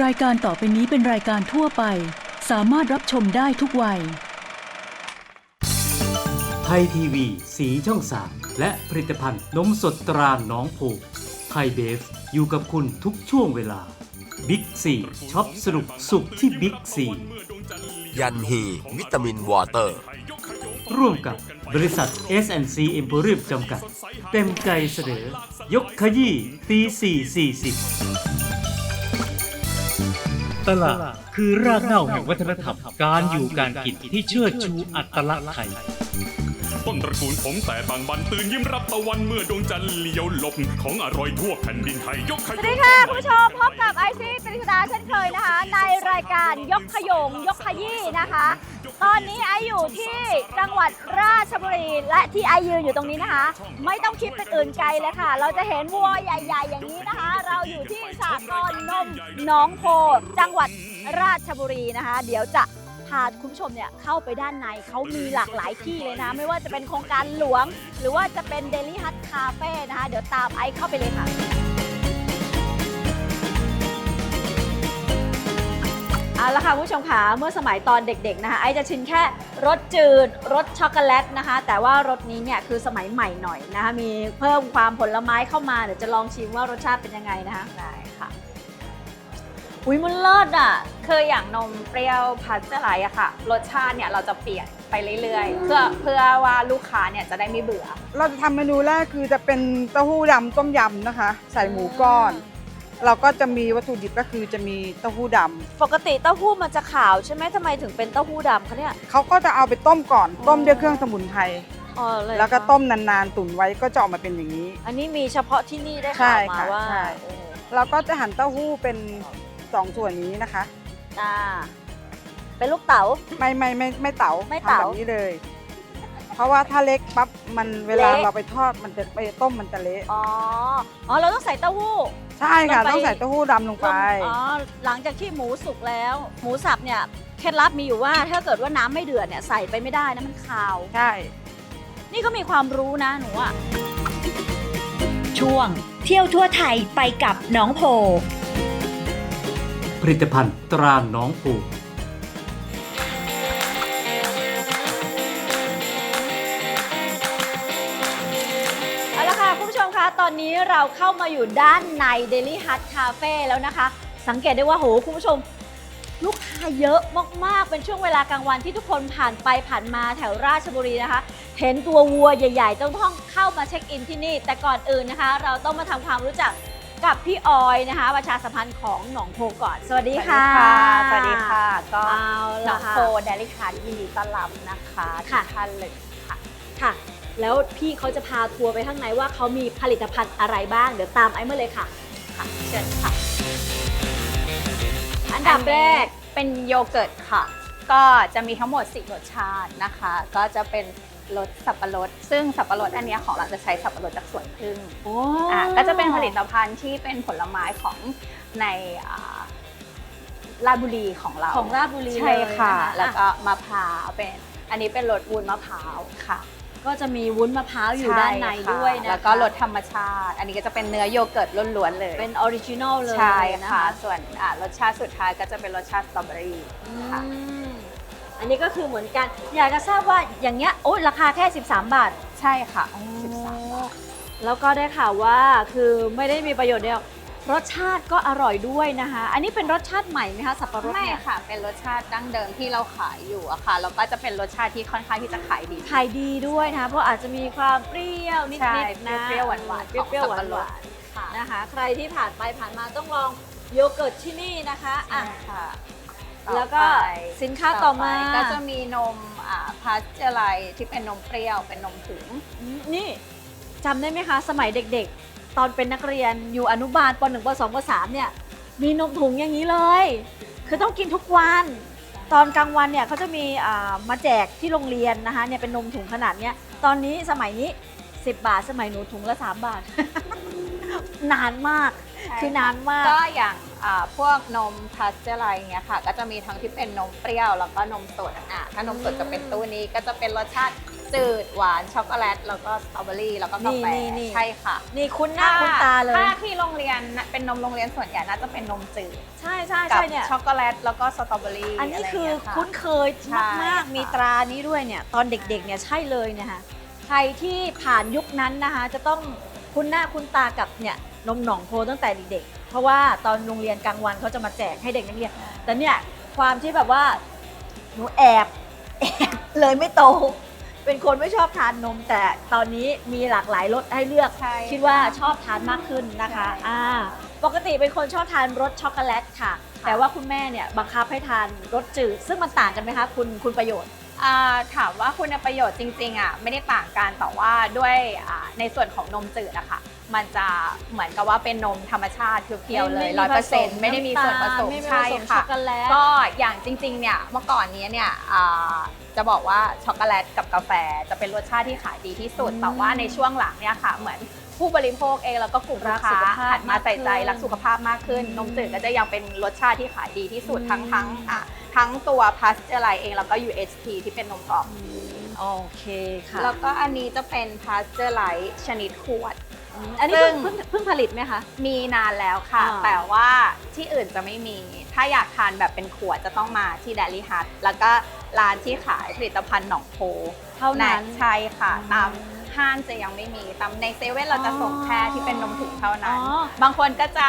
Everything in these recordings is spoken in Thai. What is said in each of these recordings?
รายการต่อไปนี้เป็นรายการทั่วไป สามารถรับชมได้ทุกวัย ไทยทีวี สีช่อง3และผลิตภัณฑ์นมสดตราหน้องผูไทยเบฟอยู่กับคุณทุกช่วงเวลา บิ๊กซีช็อปสนุกสุขที่บิ๊กซียันฮีวิตามินวอเตอร์ ร่วมกับบริษัท S&C e m p o r i u m จำกัด เต็มใจเสนอยกขยี้ตีสี่สี่สิบ ตลาดคือรากเหง้าแห่งวัฒนธรรม การอยู่การกินที่เชิดชูอัตลักษณ์ไทยต้นตระกูลผมแต่บางบันตื่นยิ้มรับตะวันเมื่อดวงจันทร์เลี้ยวหลบของอร่อยทั่วแผ่นดินไทยยกขยสวัสดีค่ะคุณผู้ชมพบกับไอซี่ปริศดาเช่นเคยนะคะ ในรายการยกขยงยกขยี้นะคะ ตอนนี้ไออยู่ที่จังหวัดราชบุรีและที่ไอยืนอยู่ตรงนี้นะคะ ไม่ต้องคิดเป็นอื่นไกลเลยค่ะ เราจะเห็นวัวใหญ่ ๆ อย่างนี้นะคะ เราอยู่ที่สากลนมน้องโพ จังหวัดราชบุรีนะคะ เดี๋ยวจะพาคุณผู้ชมเนี่ยเข้าไปด้านในเขามีหลากหลายที่เลยนะ ไม่ว่าจะเป็นโครงการหลวง หรือว่าจะเป็นเดลี่ฮัทคาเฟ่นะคะ เดี๋ยวตามไอเข้าไปเลยค่ะ เอาละค่ะผู้ชมค่ะเมื่อสมัยตอนเด็กๆนะคะไอจะชินแค่รสจืดรสช็อกโกแลตนะคะ แต่ว่ารสนี้เนี่ยคือสมัยใหม่หน่อยนะคะมีเพิ่มความผลไม้เข้ามาเดี๋ยวจะลองชิมว่ารสชาติเป็นยังไงนะคะได้ค่ะอุ้ยมันเลิศอะคืออย่างนมเปรี้ยวพัชเจอร์ไลท์อะค่ะ รสชาติเนี่ยเราจะเปลี่ยนไปเรื่อยๆ เพื่อเพื่อว่าลูกค้าเนี่ยจะได้ไม่เบื่อ เราจะทำเมนูแรกคือจะเป็นเต้าหู้ดำต้มยำนะคะ ใส่หมูก้อน เราก็จะมีวัตถุดิบก็คือจะมีเต้าหู้ดำปกติเต้าหู้มันจะขาวใช่ไหมทำไมถึงเป็นเต้าหู้ดำคะเนี่ยเขาก็จะเอาไปต้มก่อนต้มด้วยเครื่องสมุนไพรอ๋อเลยแล้วก็ต้มนานๆ ตุ๋นไว้ก็จะออกมาเป็นอย่างนี้ อันนี้มีเฉพาะที่นี่ได้ใช่ข่าวมาค่ะว่าใช่ โอ้เราก็จะหั่นเต้าหู้เป็นสองส่วนนี้นะคะอ่าเป็นลูกเต๋า ไม่ไม่ไม่ไม่เต๋าไม่เต๋าทำแบบนี้เลย เพราะว่าถ้าเล็กปั๊บมันเวลาเละ เราไปทอดมันจะไปต้มมันจะเละ อ๋อ อ๋อ เราต้องใส่เต้าหู้ ใช่ค่ะ ลงไป ต้องใส่เต้าหู้ดำลงไป อ๋อหลังจากที่หมูสุกแล้ว หมูสับเนี่ยเคล็ดลับมีอยู่ว่าถ้าเกิดว่าน้ำไม่เดือดเนี่ยใส่ไปไม่ได้นะมันคาว ใช่ นี่ก็มีความรู้นะหนูอะช่วง เที่ยวทั่วไทยไปกับน้องโพ ผลิตภัณฑ์ตราหน้องผู นนี้เราเข้ามาอยู่ด้านใน Daily Hut Cafe แล้วนะคะ สังเกตได้ว่าโหคุณผู้ชม ลูกค้าเยอะมากๆ เป็นช่วงเวลากลางวันที่ทุกคนผ่านไปผ่านมาแถวราชบุรีนะคะ เห็นตัววัวใหญ่ๆ ต้องต้องเข้ามาเช็คอินที่นี่ แต่ก่อนอื่นนะคะ เราต้องมาทำความรู้จักกับพี่ออยนะคะ ประชาสัมพันธ์ของหนองโพก่อน สวัสดีค่ะ สวัสดีค่ะ ก็เอาน้ละองค่ะโฟเดลิคาร์ยินดีต้อนรับนะคะทุค่ะกท่านเลยค่ะค่ะ แล้วพี่เขาจะพาทัวร์ไปข้างในว่าเขามีผลิตภัณฑ์อะไรบ้าง เดี๋ยวตามไอ้มาเลยค่ะ ค่ะเชิญค่ะ อันดับแรกเป็นโยเกิร์ตค่ะ ก็จะมีทั้งหมด 4 รสชาตินะคะ ก็จะเป็นรสสับปะรด ซึ่งสับปะรดอันเนี้ยของเราจะใช้สับปะรดจากสวนพึ่งโอ้อะก็จะเป็นผลิตภัณฑ์ที่เป็นผลไม้ของในอ่าราชบุรีของเราของราชบุรีใช่ค่ะเลยนแล้วก็มะพร้าวเป็น อันนี้เป็นรสวุ้นมะพร้าวค่ะ ก็จะมีวุ้นมะพร้าวอยู่ด้านในช่ค่ะด้วยนะคะแล้วก็รสธรรมชาติ อันนี้ก็จะเป็นเนื้อโยเกิร์ตล้วนๆเลย เป็นออริจินอลเลยใช่นะค่ะคะส่วนอ่ารสชาติสุดท้ายก็จะเป็นรสชาติสตรอเบอรี่ค่ะอืมอันนี้ก็คือเหมือนกัน อยากจะทราบว่าอย่างเงี้ยโอ้ราคาแค่ 13 บาท ใช่ค่ะ 13 บาท แล้วก็ได้ข่าวว่าคือไม่ได้มีประโยชน์เดียว รสชาติก็อร่อยด้วยนะคะ อันนี้เป็นรสชาติใหม่ไหมคะสับปะรดไม่เนี่ยค่ะ เป็นรสชาติดั้งเดิมที่เราขายอยู่อะค่ะ แล้วก็จะเป็นรสชาติที่ค่อนข้างที่จะขายดี ขายดีด้วยนะคะเพราะอาจจะมีความเปรี้ยวนิใช่ดๆนะเปรี้ยวๆหวานๆเปรี้ยวๆหของสับปะรวาดนค่ะๆนะคะ ใครที่ผ่านไปผ่านมาต้องลองโยเกิร์ตที่นี่นะคะอะใช่ค่ะแล้วก็ต่อไปสินค้าต่อมาไปก็จะมีนมอ่าพาสเจอร์ไลท์ที่เป็นนมเปรี้ยวเป็นนมถุงอืมนี่จำได้ไหมคะ สมัยเด็กๆ ตอนเป็นนักเรียนอยู่อนุบาลป .1 ป .2 ป .3 เนี่ยมีนมถุงอย่างนี้เลย คือต้องกินทุกวัน ตอนกลางวันเนี่ยเขาจะมีอ่ามาแจกที่โรงเรียนนะคะเนี่ยเป็นนมถุงขนาดเนี้ยตอนนี้สมัยนี้ 10 บาทสมัยหนูถุงละ 3 บาท นานมากใช่คือนานมากก็อย่างอ่าพวกนมพาสเจอร์ไลท์เงี้ยค่ะ ก็จะมีทั้งที่เป็นนมเปรี้ยวแล้วก็นมสดอะถ้านมสดจะเป็นตู้นี้ก็จะเป็นรสชาติ จืดหวานช็อกโกแลต แล้วก็สตรอเบอรี่แล้วก็กาแฟนี่นี่ ใช่ค่ะนี่คุ้นหน้าคุ้นตาเลย ถ้าที่โรงเรียนน่ะเป็นนมโรงเรียนส่วนใหญ่น่าจะเป็นนมจืดใช่ใช่กัใช่เนี่ย ช็อกโกแลตแล้วก็สตรอเบอรี่อันนี้คืออะไรย่างเงี้ยะ คุ้นเคยใช่มากค่ะๆมีตรานี้ด้วยเนี่ย ตอนเด็กๆ เนี่ยใช่เลยเนะคะใครที่ผ่านยุคนั้นนะคะ จะต้องคุ้นหน้าคุ้นตากับเนี่ยนมหนองโพตั้งแต่เด็กๆ เพราะว่าตอนโรงเรียนกลางวันเขาจะมาแจกให้เด็กนักเรียน แต่เนี่ยความที่แบบว่าหนูแอบแอบเลยไม่โต เป็นคนไม่ชอบทานนม แต่ตอนนี้มีหลากหลายรสให้เลือก ใช่คิดว่าชอบทานมากขึ้นนะคะใช่ อ่าปกติเป็นคนชอบทานรสช็อกโกแลตค่ะ แต่ว่าคุณแม่เนี่ยบังคับให้ทานรสจืด ซึ่งมันต่างกันไหมคะคุณคุณประโยชน์ อ่าถามว่าคุณประโยชน์จริงๆอะไม่ได้ต่างกันแต่ว่าด้วยอ่าในส่วนของนมจืดอะค่ะ มันจะเหมือนกับว่าเป็นนมธรรมชาติเพียวๆเลยร้อยเปอร์เซ็นต์ไม่ได้มีส่วนผสมไม่มีผใช่สมช็ค่ะอกโกแลตก็อย่างจริงๆเนี่ยเมื่อก่อนนี้เนี่ยอ่าจะบอกว่าช็อกโกแลตกับกาแฟจะเป็นรสชาติที่ขายดีที่สุดอืมแต่ว่าในช่วงหลังเนี่ยค่ะ เหมือนผู้บริโภคเองแล้วก็กลุ่มลูกค้ารักสุขภาพหันมาใส่ใจมากขึ้นรักสุขภาพมากขึ้น นมจืดก็จะยังเป็นรสชาติที่ขายดีที่สุดอืมทั้งทั้งอะทั้งตัวพาสเจอร์ไลเองแล้วก็ UHT ที่เป็นนมกล่อง โอเคค่ะแล้วก็อันนี้จะเป็นพาสเจอร์ไลชนิดขวด อันนี้ซึ่เพิ่งงเพิ่งเพิ่งผลิตไหมคะ มีนานแล้วค่ะ อ่า แต่ว่าที่อื่นจะไม่มี ถ้าอยากทานแบบเป็นขวดจะต้องมาที่ d ดลี่ฮัทแล้วก็ร้านที่ขายผลิตภัณฑ์หนองโพเท่านั้น ใช่ค่ะ อืมตามห้างจะยังไม่มี ตามในเซเว่นเราจะส่งแค่ที่เป็นนมถุงเท่านั้น อ๋อ บางคนก็จะ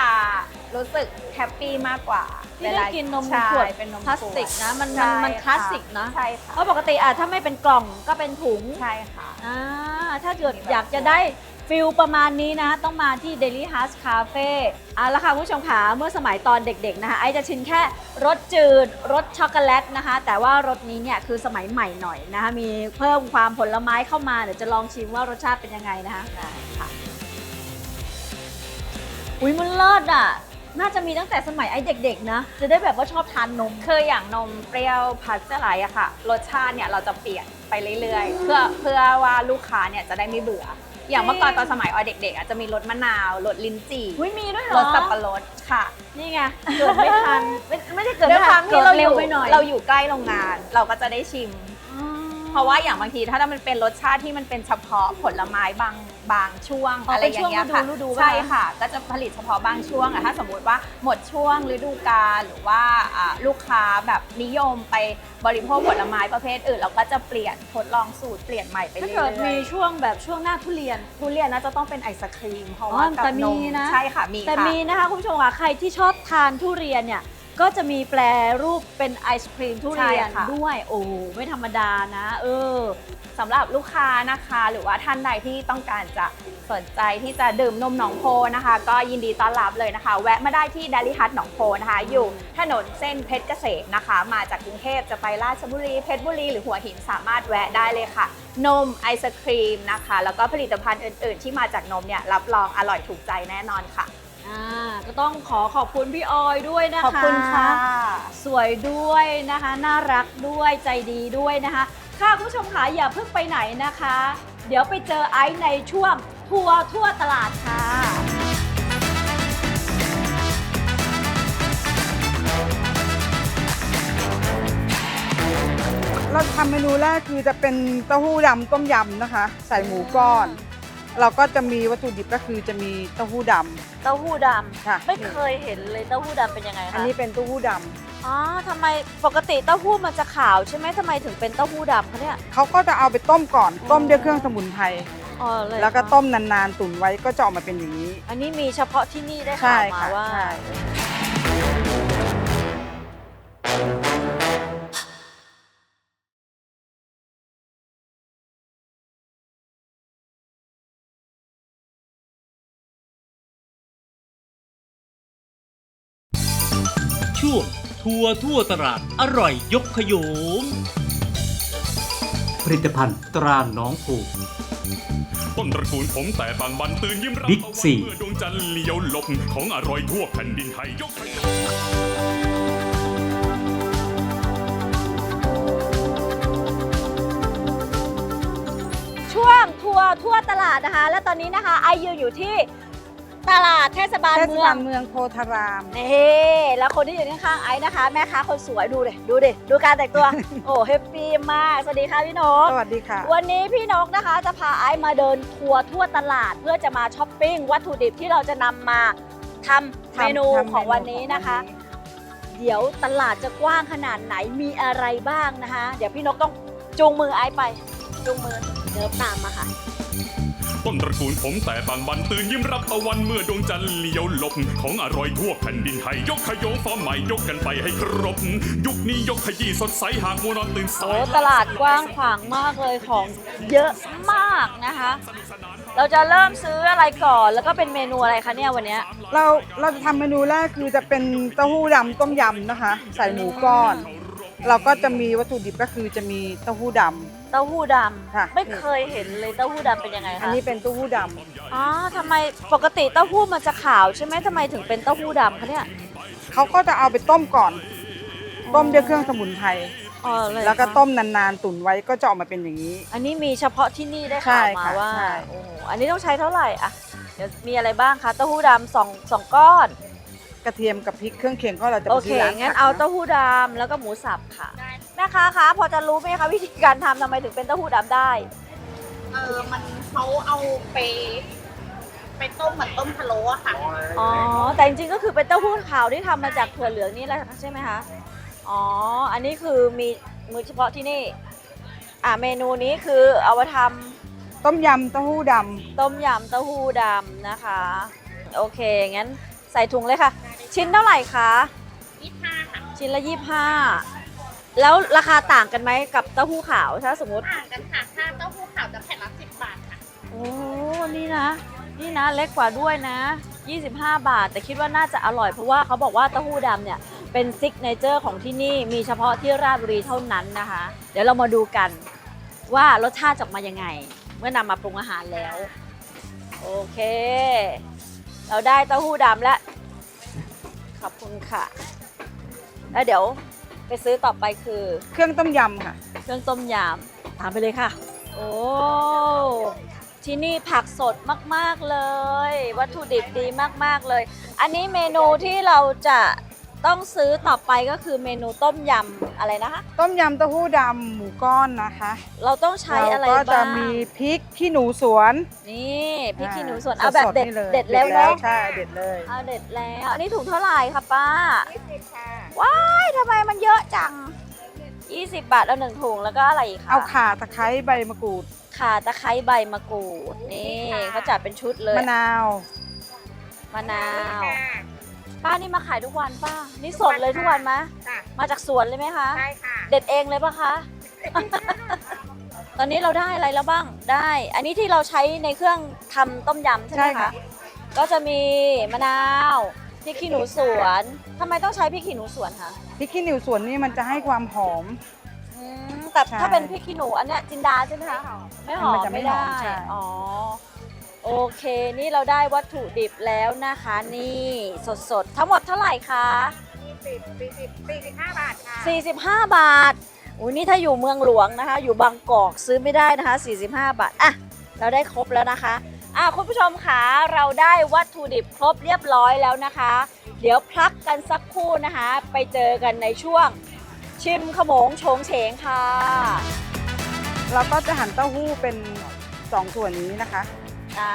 รู้สึกแฮปปี้มากกว่า ที่ได้กินนมใช่ขวดเป็นนมพลาสติกนะมันมันใช่มันคลาสสิกนะใช่ค่ะเพราะปกติอะถ้าไม่เป็นกล่องก็เป็นถุงใช่ค่ะอ่าถ้าเกิดอยากจะได้ฟิลประมาณนี้นะต้องมาที่ Daily House Cafe เอาละค่ะคุณผู้ชมค่ะเมื่อสมัยตอนเด็กๆนะคะไอจะชินแค่รสจืดรสช็อกโกแลตนะคะ แต่ว่ารสนี้เนี่ยคือสมัยใหม่หน่อยนะคะมีเพิ่มความผลไม้เข้ามาเดี๋ยวจะลองชิมว่ารสชาติเป็นยังไงนะคะได้ค่ะอุ้ยมันเลิศอะ น่าจะมีตั้งแต่สมัยไอ้เด็ก ๆ นะ จะได้แบบว่าชอบทานนม คืออย่างนมเปรี้ยวพาสเจอร์ไลท์อะค่ะ รสชาติเนี่ยเราจะเปลี่ยนไปเรื่อยๆ เพื่อเพื่อว่าลูกค้าเนี่ยจะได้ไม่เบื่อ อย่างเมื่อก่อนตอนสมัยออยเด็กๆอะจะมีรสมะนาวรสลิ้นจี่อุ้ยมีด้วยเหรรอสสับปะรดค่ะ นี่ไงเกิดไม่ทันไม่ไม่ได้เกิดด้วยไม่คทัวานมที่เกิดเราอเร็วยู่ไปหน่อยเราอยู่ใกล้โรงงาน เราก็จะได้ชิมอ๋อเพราะว่าอย่างบางทีถ้ามันเป็นรสชาติที่มันเป็นเฉพาะผลไม้บาง บางช่วงอ๋อออะไรอย่างเงี้ยค่ะเป็นช่วงฤดูฤดูป่ะใช่ค่ะ ก็จะผลิตเฉพาะบางช่วงอะถ้าสมมติว่าหมดช่วงฤดูกาลหรือว่าอ่าลูกค้าแบบนิยมไปบริโภคผลไม้ประเภทอื่น เราก็จะเปลี่ยนทดลองสูตรเปลี่ยนใหม่ไปถ้าเรื่เกิอดยมีช่วงแบบช่วงหน้าทุเรียน ๆทุเรียนน่าจะต้องเป็นไอศครีมเพราะอ๋อว่ากับแต่มีนมนะ ใช่ค่ะมีแต่ค่ะ มีนะคะคุณผู้ชมค่ะใครที่ชอบทานทุเรียนเนี่ย ก็จะมีแปลรูปเป็นไอศครีมทุเรียนใช่ค่ะ ด้วย โอ้โหไม่ธรรมดานะ เออ สำหรับลูกค้านะคะ หรือว่าท่านใดที่ต้องการจะสนใจที่จะดื่มนมหนองโพนะคะ ก็ยินดีต้อนรับเลยนะคะ แวะมาได้ที่ด a ลิฮัทหนองโพนะคะ อยู่ถนนเส้นเพชรเกษมนะคะ มาจากกรุงเทพจะไปราชบุรีเพชรบุรีหรือหัวหินสามารถแวะได้เลยค่ะ นมไอศครีมนะคะ แล้วก็ผลิตภัณฑ์อื่น ๆ ที่มาจากนมเนี่ยรับรองอร่อยถูกใจแน่นอนค่ะ อ่าก็ต้องขอขอบคุณพี่ออยด้วยนะคะ ขอบคุณค่ะ สวยด้วยนะคะ น่ารักด้วยใจดีด้วยนะคะ ค่ะคุณผู้ชมค่ะอย่าเพิ่งไปไหนนะคะ เดี๋ยวไปเจอไอซ์ในช่วงทัวร์ทั่วตลาดค่ะเราทำเมนูแรกคือจะเป็นเต้าหู้ดำต้มยำนะคะ ใส่หมูก้อน เราก็จะมีวัตถุดิบก็คือจะมีเต้าหู้ด เต้าหู้ดำค่ะำไม่เคยเห็นเลยเต้าหู้ดำเป็นยังไงอันคะนี้เป็นเต้าหู้ดอ๋อทำไมปกติเต้าหู้มันจะขาวใช่ไหมทำไมถึงเป็นเต้าหู้ดำคะเนี่ยำเขาก็จะเอาไปต้มก่อนต้มด้วยเครื่องสมุนไพรอ๋อเลยแล้วก็ต้มนานๆตุ๋นไว้ก็จะออกมาเป็นอย่างนี้ อันนี้มีเฉพาะที่นี่ได้ใช่ข่าวมาค่ะว่า ใช่ ช่วง ทัวร์ทั่วตลาดอร่อยยกขยง ผลิตภัณฑ์ตราหน้องผูกต้นตระกูลผมแต่บางบันตื่นยิ้มรับบิ๊กตะวันซีเมื่อดวงจันทร์เลี้ยวหลบของอร่อยทั่วแผ่นดินไทยยกให้ ช่วงทัวร์ทั่วตลาดนะคะ และตอนนี้นะคะไอยืนอยู่ที่ ตลาดเทศบาลเทศเมือบางลเมืองโพธาราม นี่แล้วคนที่อยู่ข้างๆไอ้นะคะ แม่ค้าคนสวยดูเลยดูดิดูการแต่งตัว โอ้แฮปปี้มาก สวัสดีค่ะพี่นก สวัสดีค่ะ วันนี้พี่นกนะคะจะพาไอ้มาเดินทัวร์ทั่วตลาดเพื่อจะมาช้อปปิ้งวัตถุดิบที่เราจะนำมาทำเมนูทำของวันนี้นะคะ เดี๋ยวตลาดจะกว้างขนาดไหนมีอะไรบ้างนะคะ เดี๋ยวพี่นกต้องจูงมือไอ้ไปจูงมือเดินตามมาค่ะ ต้นตระกูลผมแต่บางบันตื่นยิ้มรับตะวันเมื่อดวงจันทร์เลี้ยวหลบของอร่อยทั่วแผ่นดินไทยยกขยงฟอร์มใหม่ยกกันไปให้ครบ ยุคนี้ยกขยี้สดใสหากมัวนอนตื่นสาโอ้ยตลาดกว้างขวางมากเลยของเยอะมากนะคะ เราจะเริ่มซื้ออะไรก่อนแล้วก็เป็นเมนูอะไรคะเนี่ยวันเนี้ย เราเราจะทำเมนูแรกคือจะเป็นเต้าหู้ดำต้มยำนะคะ ใส่หมูก้อน เราก็จะมีวัตถุดิบก็คือจะมีเต้าหู้ด เต้าหู้ดค่ะำไม่เคยเห็นเลยเต้าหู้ดำเป็นยังไงำอันคะนี้เป็นเต้าหู้ดอ๋อทำไมปกติเต้าหู้มันจะขาวใช่ไหมทำไมถึงเป็นเต้าหู้ดำคะเนี่ยำเขาก็จะเอาไปต้มก่อน ต้มด้วยเครื่องสมุนไพรอ๋อเลยแล้วก็คะต้มนานๆ ตุ๋นไว้ก็จะออกมาเป็นอย่างนี้ อันนี้มีเฉพาะที่นี่ได้ใช่ข่าวมาค่ะว่าใช่ โอ้โหอันนี้ต้องใช้เท่าไหร่อะเดี๋ยวมีอะไรบ้างคะเต้าหู้ดำสองสองก้อน กระเทียมกับพริกเครื่องเคียงก็เราจะโอไปเคที่ร้านงั้นผักเอานะเต้าหู้ดำแล้วก็หมูสับค่ะ แม่ค้าคะพอจะรู้ไหมคะวิธีการทำทำไมถึงเป็นเต้าหู้ดำได้ เออมันเขาเอาไป ไปต้มเหมือนต้มพะโล้อะค่ะ อ๋อ แต่จริงๆก็คือเป็นเต้าหู้ขาวที่ทำมาจากถั่วเหลืองนี่แหละใช่ไหมคะ อ๋อ อันนี้คือมีมือเฉพาะที่นี่ อ่าเมนูนี้คือเอามาทต้มยำเต้าหู้ดำต้มยำเต้าหู้ดำนะคะ โอเค งั้นใส่ถุงเลยค่ะ ชิ้นเท่าไหร่คะยี่ห้าค่ะ ชิ้นละยี่ห้า แล้วราคาต่างกันไหมกับเต้าหู้ขาวถ้าสมมติต่างกันค่ะถ้าเต้าหู้ขาวจะแผ่นละสิบบาทค่ะ โอ้นี่นะ นี่นะเล็กกว่าด้วยนะ 25 บาท แต่คิดว่าน่าจะอร่อยเพราะว่าเขาบอกว่าเต้าหู้ดำเนี่ยเป็นซิกเนเจอร์ของที่นี่มีเฉพาะที่ราชบุรีเท่านั้นนะคะ เดี๋ยวเรามาดูกันว่ารสชาติจะออกมายังไง เมื่อนำมาปรุงอาหารแล้ว โอเค เราได้เต้าหู้ดำแล้ว ขอบคุณค่ะ แล้วเดี๋ยวไป ซื้อต่อไปคือำเครื่องต้มยำค่ะ เครื่องต้มยำตามไปเลยค่ะ โอ้ที่นี่ผักสดมาก ๆ เลย วัตถุดิบดีมาก ๆ เลย อันนี้เมนูที่เราจะต้องซื้อต่อไปก็คือเมนูต้มยำอะไรนะคะ ต้มยำเต้าหู้ดำหมูก้อนนะคะ เราต้องใช้อะไรเราก็จะบ้างมีพริกขี้หนูสวน นี่พริกขี้หนูสวนอ่เอาแบบสเด็ดๆนี่ลยเด็ดแล้วเนาะใช่เด็ดเลย เอาเด็ดแล้ว อันนี้ถุงเท่าไหร่คะป้ายี่สิบค่ะ ว้ายทำไมมันเยอะจัง 20 บาทเอาหนึ่งถุงแล้วก็อะไรอีกคะเอาข่าตะไคร้ใบมะกรูดข่าตะไคร้ใบมะกรูดนี่เขาจัดเป็นชุดเลยมะนาวมะนาวค่ะป้านี่มาขายทุกวันป้านี่สดเลยทุกวันไหมค่ะมาจากสวนเลยไหมคะ ใช่ค่ะเด็ดเองเลยปะคะ ตอนนี้เราได้อะไรแล้วบ้างได้ อันนี้ที่เราใช้ในเครื่องทำต้มยำใช่ไหมใช่คะค่ะก็จะมีมะนาว พริกขี้หนูสวนทำไมต้องใช้พริกขี้หนูสวนคะพริกขี้หนูสวนนี่มันจะให้ความหอม อืมแต่ใช่ถ้าเป็นพริกขี้หนูอันเนี้ยจินดาใช่ไหมคะไม่หอมมันจะไม่ไม่หอได้มใช่ อ๋อโอเคนี่เราได้วัตถุดิบแล้วนะคะ นี่สดๆ ทั้งหมดเท่าไหร่คะยี่สิบสี่สิบสี่สิบห้าบาทค่ะ 45 บาทอุ้ยนี่ถ้าอยู่เมืองหลวงนะคะ อยู่บางกอกซื้อไม่ได้นะคะ 45 บาท อะ เราได้ครบแล้วนะคะ อะคุณผู้ชมคะเราได้วัตถุดิบครบเรียบร้อยแล้วนะคะ เดี๋ยวพักกันสักครู่นะคะ ไปเจอกันในช่วงชิมขโมงโฉงเฉงค่ะ เราก็จะหั่นเต้าหู้เป็นสองส่วนนี้นะคะ อ่า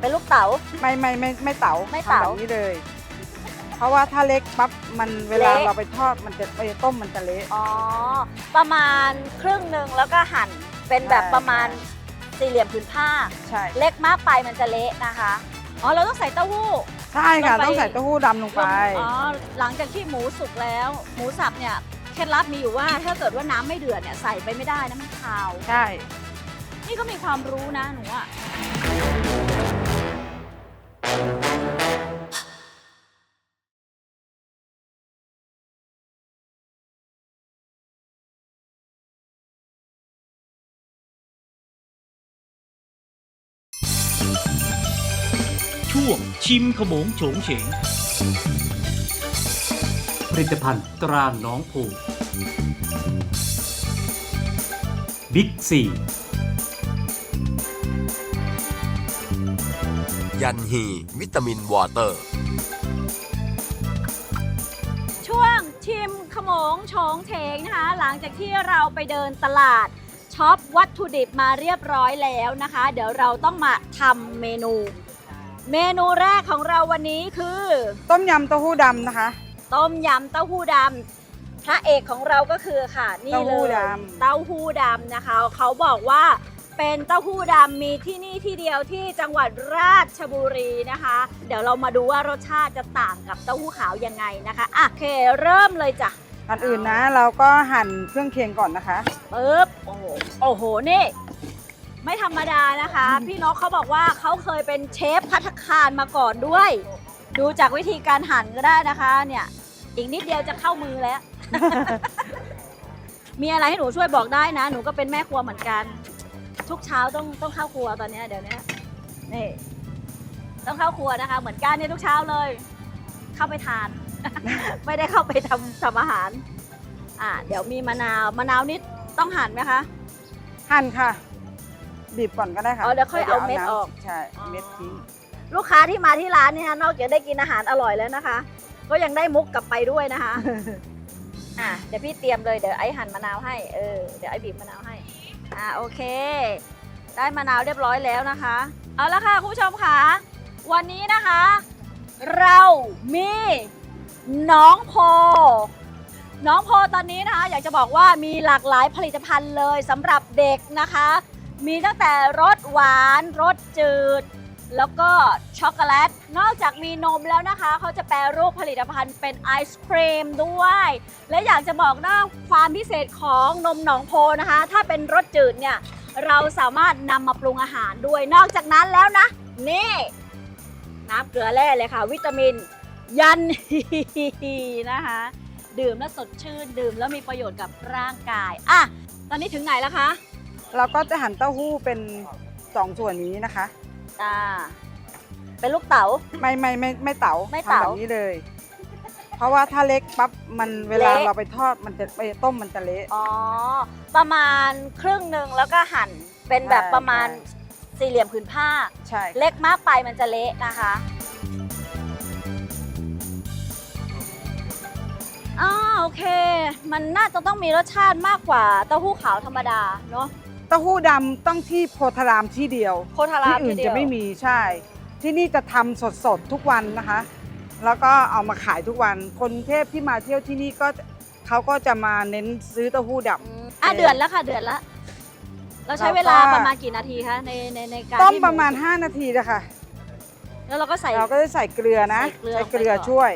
เป็นลูกเต๋า ไม่ไม่ไม่ไม่เต๋าไม่เต๋า ทำแบบนี้เลย เพราะว่าถ้าเล็กปั๊บมันเวลาเละ เราไปทอดมันจะไปต้มมันจะเละ อ๋อ ประมาณครึ่งหนึ่งแล้วก็หั่นเป็นแบบใช่ประมาณ สี่เหลี่ยมผืนผ้า ใช่เล็กมากไปมันจะเละนะคะ อ๋อ เราต้องใส่เต้าหู้ ใช่ค่ะลงไป ต้องใส่เต้าหู้ดำลงไป อ๋อ หลังจากที่หมูสุกแล้ว หมูสับเนี่ย เคล็ดลับมีอยู่ว่าถ้าเกิดว่าน้ำไม่เดือดเนี่ยใส่ไปไม่ได้นะมันคาว ใช่ นี่ก็มีความรู้นะหนูอะ ช่วงชิมขโมงโฉงเฉงผลิตภัณฑ์ตราหน้องผูบิ๊กซียันฮี วิตามินวอเตอร์ ช่วงชิมขโมงโฉงเฉงนะคะ หลังจากที่เราไปเดินตลาดช็อปวัตถุดิบมาเรียบร้อยแล้วนะคะ เดี๋ยวเราต้องมาทำเมนู เมนูแรกของเราวันนี้คือ ต้มยำเต้าหู้ดำนะคะ ต้มยำเต้าหู้ดำพระเอกของเราก็คือค่ะ นี่เต้าเลหู้ยดำ เต้าหู้ดำนะคะ เขาบอกว่าเป็นเต้าหู้ดำมีที่นี่ที่เดียวที่จังหวัดราชบุรีนะคะ เดี๋ยวเรามาดูว่ารสชาติจะต่างกับเต้าหู้ขาวยังไงนะคะอะโอเคเริ่มเลยจ้ะอันอื่นนะ เราก็หั่นเครื่องเคียงก่อนนะคะปึ๊บโอ้โหโอ้โหนี่ ไม่ธรรมดานะคะ พี่นกเขาบอกว่าเขาเคยเป็นเชฟพัตตาคารมาก่อนด้วย ดูจากวิธีการหั่นก็ได้นะคะ เนี่ย อีกนิดเดียวจะเข้ามือแล้ว มีอะไรให้หนูช่วยบอกได้นะ หนูก็เป็นแม่ครัวเหมือนกัน ทุกเช้าต้องต้องเข้าครัวตอนเนี้ยเดี๋ยวนี้นี่ต้องเข้าครัวนะคะ เหมือนกันเนี่ยทุกเช้าเลย เข้าไปทาน ไม่ได้เข้าไปทำทำอาหาร อ่าเดี๋ยวมีมะนาวมะนาวนี่ต้องหั่นไหมคะ หั่นค่ะ บีบก่อนก็ได้ค่ะอ๋อเดี๋ยวค่อยเอาเม็ดน้ำออก ใช่เม็ดทิ้งลูกค้าที่มาที่ร้านเนี่ยนอกจากได้กินอาหารอร่อยแล้วนะคะ ก็ยังได้มุกกลับไปด้วยนะคะอะเดี๋ยวพี่เตรียมเลยเดี๋ยวไอ้หั่นมะนาวให้เออเดี๋ยวไอ้บีบมะนาวให้อ่าโอเค ได้มะนาวเรียบร้อยแล้วนะคะ เอาละค่ะคุณผู้ชมค่ะวันนี้นะคะ เรามีน้องโพน้องโพตอนนี้นะคะ อยากจะบอกว่ามีหลากหลายผลิตภัณฑ์เลยสำหรับเด็กนะคะ มีตั้งแต่รสหวานรสจืด แล้วก็ช็อกโกแลต นอกจากมีนมแล้วนะคะ เขาจะแปรรูปผลิตภัณฑ์เป็นไอศครีมด้วย และอยากจะบอกนะความพิเศษของนมหนองโพนะคะ ถ้าเป็นรสจืดเนี่ยเราสามารถนำมาปรุงอาหารด้วย นอกจากนั้นแล้วนะ นี่ น้ำเกลือแร่เลยค่ะ วิตามิน ยันนะคะ ดื่มแล้วสดชื่น ดื่มแล้วมีประโยชน์กับร่างกาย อะ ตอนนี้ถึงไหนแล้วคะ เราก็จะหั่นเต้าหู้เป็นสองส่วนนี้นะคะ อ่า เป็นลูกเต๋า ไม่ไม่ไม่ไม่เต๋าไม่เต๋า ทำแบบนี้เลย เพราะว่าถ้าเล็กปั๊บมันเวลาเละ เราไปทอดมันจะไปต้มมันจะเละ อ๋อ ประมาณครึ่งหนึ่งแล้วก็หั่นเป็นแบบใช่ประมาณใช่ สี่เหลี่ยมผืนผ้า ใช่เล็กมากไปมันจะเละนะคะอ่าโอเค มันน่าจะต้องมีรสชาติมากกว่าเต้าหู้ขาวธรรมดาเนาะ เต้าหู้ดำต้องที่โพธารามที่เดียวโคทาราที่มอื่นทีเดีจะยวไม่มีใช่ ที่นี่จะทำสดๆทุกวันนะคะ แล้วก็เอามาขายทุกวัน คนกรุงเทพที่มาเที่ยวที่นี่ก็เขาก็จะมาเน้นซื้อเต้าหู้ด อืมอะเดือดแล้วค่ะเดือดแล้วเราใช้เวลาประมาณกี่นาทีคะในในในการำต้มที่ประมาณห5นาทีนะคะแล้วเราก็ใส่ เราก็จะใส่เกลือนะใส่เกลือใช้เกลือลงไปก่อน ช่วย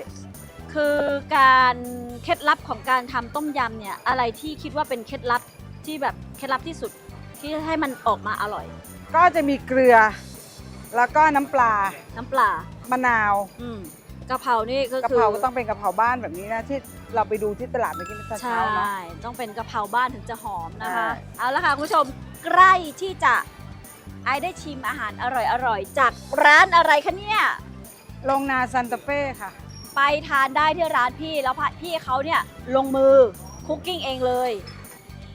คือการเคล็ดลับของการทำต้มยำเนี่ยอะไรที่คิดว่าเป็นเคล็ดลับที่แบบเคล็ดลับที่สุด ที่ให้มันออกมาอร่อย ก็จะมีเกลือ แล้วก็น้ำปลา น้ำปลา มะนาวอืมกะเพรานี่ก็กะคือเพราก็ต้องเป็นกะเพราบ้านแบบนี้นะ ที่เราไปดูที่ตลาดเมื่อกี้ตอนใช่เช้าเนาะต้องเป็นกะเพราบ้านถึงจะหอมนะคะ ใช่ เอาละค่ะคุณผู้ชมใกล้ที่จะไอได้ชิมอาหารอร่อยๆ จากร้านอะไรคะเนี่ยโรงนาซันตาเฟ่ค่ะ ไปทานได้ที่ร้านพี่แล้วพี่เขาเนี่ยลงมือคุกกิ้งเองเลย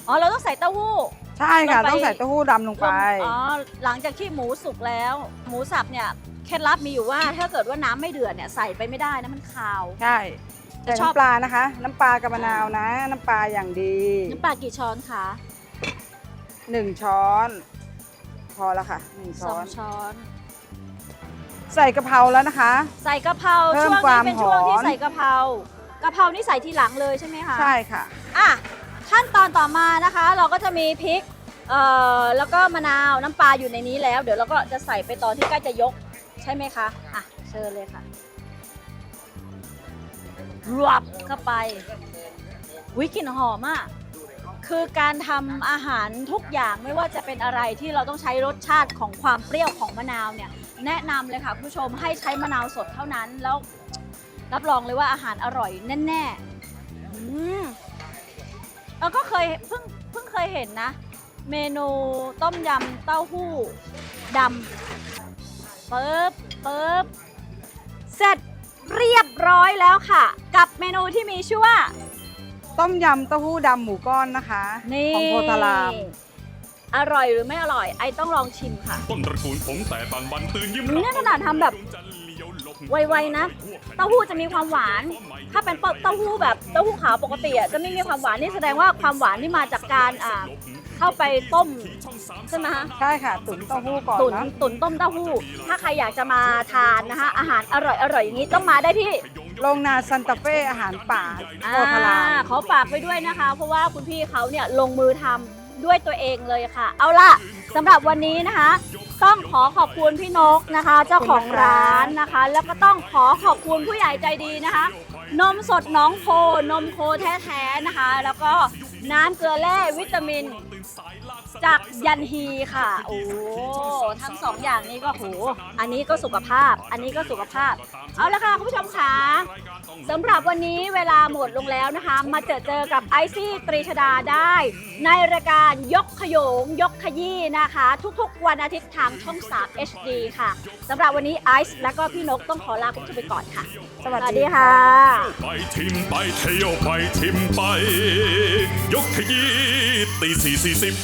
อ๋อเราต้องใส่เต้าหู้ ใช่ค่ะลงไปต้องใส่เต้าหู้ดำลงไปลงอ๋อหลังจากที่หมูสุกแล้ว หมูสับเนี่ยเคล็ดลับมีอยู่ว่าถ้าเกิดว่าน้ำไม่เดือดเนี่ยใส่ไปไม่ได้นะมันคาว ใช่แต่ชอบ น้ำปลานะคะ น้ำปลากับมะนาวนะ น้ำปลาอย่างดีน้ำปลากี่ช้อนคะหนึ่งช้อน พอแล้วค่ะหนึ่งสช้อองน ช้อน ใส่กะเพราแล้วนะคะ ใส่กะเพราเพิ่ช่มวงควานี้มเป็นช่วงที่หอม ใส่กะเพรากะเพรานี่ใส่ทีหลังเลยใช่ไหมคะใช่ค่ะ อะ ขั้นตอนต่อมานะคะ เราก็จะมีพริกเอ่อแล้วก็มะนาวน้ำปลาอยู่ในนี้แล้ว เดี๋ยวเราก็จะใส่ไปตอนที่ใกล้จะยกใช่ไหมคะอะเชิญเลยค่ะรวบเข้าไปวิกลิ่นหอมอะคือการทำอาหารทุกอย่างไม่ว่าจะเป็นอะไรที่เราต้องใช้รสชาติของความเปรี้ยวของมะนาวเนี่ย แนะนำเลยค่ะผู้ชมให้ใช้มะนาวสดเท่านั้นแล้วรับรองเลยว่าอาหารอร่อยแน่ๆ อืมเราก็เคยเพิ่งเพิ่งเคยเห็นนะ เมนูต้มยำเต้าหู้ดำปึ๊บปึ๊บเสร็จเรียบร้อยแล้วค่ะ กับเมนูที่มีชื่อว่า ต้มยำเต้าหู้ดำหมูก้อนนะคะ นี่ของโพธาราม อร่อยหรือไม่อร่อย ไอต้องลองชิมค่ะ ต้นตระกูลผมแต่บางบันตื่นยิ้มเนี่ยขนาดทำแบบ ไวๆนะ เต้าหู้จะมีความหวาน ถ้าเป็นเต้าหู้แบบเต้าหู้ขาวปกติอะจะไม่มีความหวานนี่แสดงว่าความหวานนี่มาจากการอ่าเข้าไปต้มใช่ไหมคะใช่ค่ะ ตุ๋นเต้าหู้ก่อนตุ๋นนะตุ๋นต้มเต้าหู้ ถ้าใครอยากจะมาทานนะคะอาหารอร่อยอร่อยอย่างนี้ต้องมาได้ที่โรงนาซันตาเฟ่อาหารป่าอ่าโพธารามขอฝากไปด้วยนะคะ เพราะว่าคุณพี่เขาเนี่ยลงมือทำ ด้วยตัวเองเลยค่ะ เอาล่ะสำหรับวันนี้นะคะ ต้องขอขอบคุณพี่นกนะคะ เจ้าของร้านนะคะ แล้วก็ต้องขอขอบคุณผู้ใหญ่ใจดีนะคะ นมสดน้องโพ นมโคแท้ๆนะคะ แล้วก็น้ำเกลือแร่วิตามิน จากยันฮีค่ะ โอ้ทั้งสองอย่างนี้ก็โห อันนี้ก็สุขภาพ อันนี้ก็สุขภาพ เอาละค่ะคุณผู้ชมค่ะ สำหรับวันนี้เวลาหมดลงแล้วนะคะ มาเจอเจอกับไอซี่ตรีชดาได้ ในรายการยกขยงยกขยี้นะคะ ทุกๆ วันอาทิตย์ทางช่อง 3 HD ค่ะสำหรับวันนี้ไอซ์และก็พี่นกต้องขอลาคุณผู้ชมไปก่อนค่ะ สวัสดีค่ะค่ะไปทิมไปเที่ยวไปทิมไป ยกขยี้ตีสี่สี่สิบ